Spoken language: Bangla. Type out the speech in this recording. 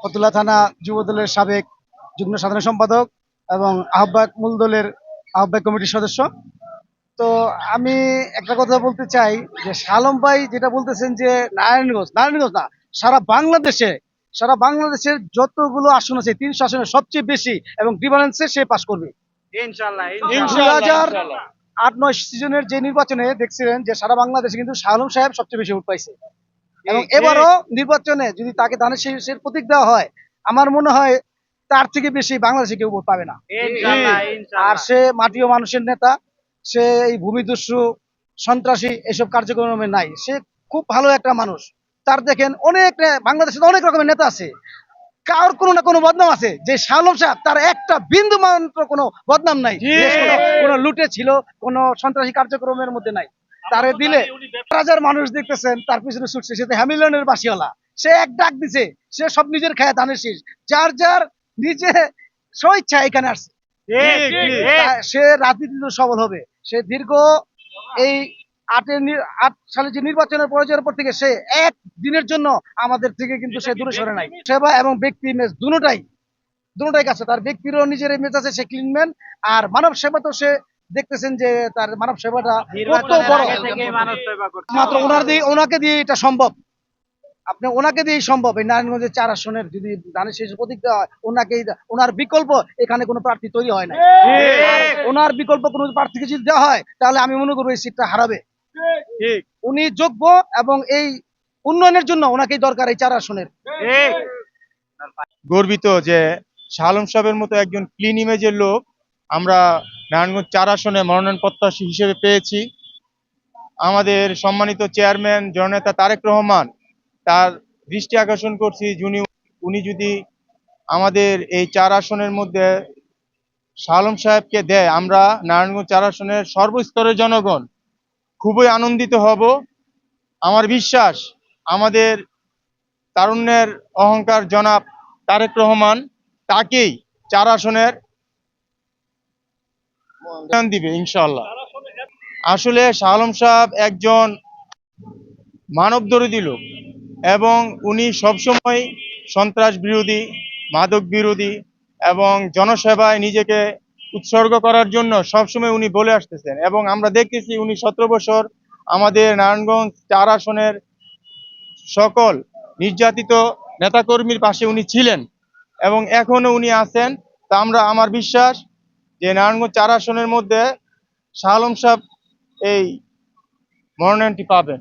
ফতুল্লা থানা যুবদলের সাবেক যুগ্ম সাধারণ সম্পাদক এবং আহ্বায়ক মূল দলের আহ্বায়ক কমিটির সদস্য। তো আমি একটা কথা বলতে চাই যে শালম ভাই যেটা বলতেছেন যে নারায়ণগঞ্জ নারায়ণগঞ্জ না সারা বাংলাদেশে সারা বাংলাদেশের যতগুলো আসন আছে তিনশো আসনে সবচেয়ে বেশি এবং ডিফারেন্সে সে পাস করবে। আট নয় সিজনের যে নির্বাচনে দেখছিলেন যে সারা বাংলাদেশে কিন্তু শাহলম সাহেব সবচেয়ে বেশি ভোট পাইছে। এবং এবারও নির্বাচনে যদি তাকে দানের শীর্ষের প্রতীক দেওয়া হয় আমার মনে হয় তার থেকে বেশি বাংলাদেশে কেউ ভোট পাবে না। আর সে মাটি মানুষের নেতা সে এই ভূমিদস্যু সন্ত্রাসী এসব কার্যক্রমে নাই। সে খুব ভালো একটা মানুষ। তার দেখেন অনেক বাংলাদেশে অনেক রকমের নেতা আছে। কার কোনো না কোনো বদনাম আছে। যে শালম সাহেব তার একটা বিন্দু মাত্র কোনো বদনাম নাই। কোনো লুটে ছিল কোনো সন্ত্রাসী কার্যক্রমের মধ্যে নাই। তারে দিলে হাজার মানুষ দেখতেছেন তার পিছনে ছুটছে সে তো হ্যামিলনের বাসিওয়ালা। সে এক ডাক দিছে সে সব নিজের খায় ধানের শীষ। যার যার নিজে স্বইচ্ছা এখানে আসছে। সে রাজনীতিতে সবল হবে। সে দীর্ঘ এই আটের আট সালে যে নির্বাচনের পরাজয়ের পর থেকে সে এক দিনের জন্য আমাদের থেকে কিন্তু সে দূরে সরে নাই। সেবা এবং ব্যক্তি ইমেজ দুটাই দুটাই কাছে। তার ব্যক্তিরও নিজের ইমেজ আছে সে ক্লিনম্যান আর মানব সেবা তো সে দেখতেছেন যে তার মানব সেবাটা কত বড়? মাত্র ওনার দিয়ে ওনাকে দিয়ে এটা সম্ভব। আপনি ওনাকে দিয়েই সম্ভব। এই নারায়ণগঞ্জের চার আসনের যদি ধানের শেষ প্রতীক দেওয়া হয় ওনাকেই দে- ওনার বিকল্প এখানে কোনো প্রার্থী তৈরি হয় না ওনার বিকল্প কোনো প্রার্থীকে যদি দেওয়া হয় তাহলে আমি মনে করব এই সিটটা হারাবে। উনি যোগ্য এবং এই উন্নয়নের জন্য ওনাকেই দরকার এই চার আসনের। গর্বিত যে শালম সাহেবের মতো একজন ক্লিন ইমেজের লোক আমরা নারায়ণগঞ্জ চার আসনে মনোনয়ন প্রত্যাশী হিসেবে পেয়েছি। আমাদের সম্মানিত চেয়ারম্যান, জননেতা তারেক রহমান, তার দৃষ্টি আকর্ষণ করছি। যিনি উনি যদি আমাদের এই চার আসনের মধ্যে শালম সাহেবকে দেয়, আমরা নারায়ণগঞ্জ চার আসনের সর্বস্তরের জনগণ খুবই আনন্দিত হব। আমার বিশ্বাস, আমাদের তারুণ্যের অহংকার জনাব তারেক রহমান, তাকেই চার আসনের দিবে ইনশাল্লাহ আসলে সাহেব একজন মানবদরদী লোক এবং উনি সবসময় সন্ত্রাস বিরোধী, মাদক বিরোধী এবং জনসেবায় নিজেকে উৎসর্গ করার জন্য সবসময় উনি বলে আসতেছেন এবং আমরা দেখতেছি উনি সতেরো বছর আমাদের নারায়ণগঞ্জ চার আসনের সকল নির্যাতিত নেতাকর্মীর পাশে উনি ছিলেন এবং এখনও উনি আছেন। তা আমরা, আমার বিশ্বাস যে নারায়ণগঞ্জ চার আসনের মধ্যে শাহ আলম সাহেব এই মনোনয়নটি পাবেন।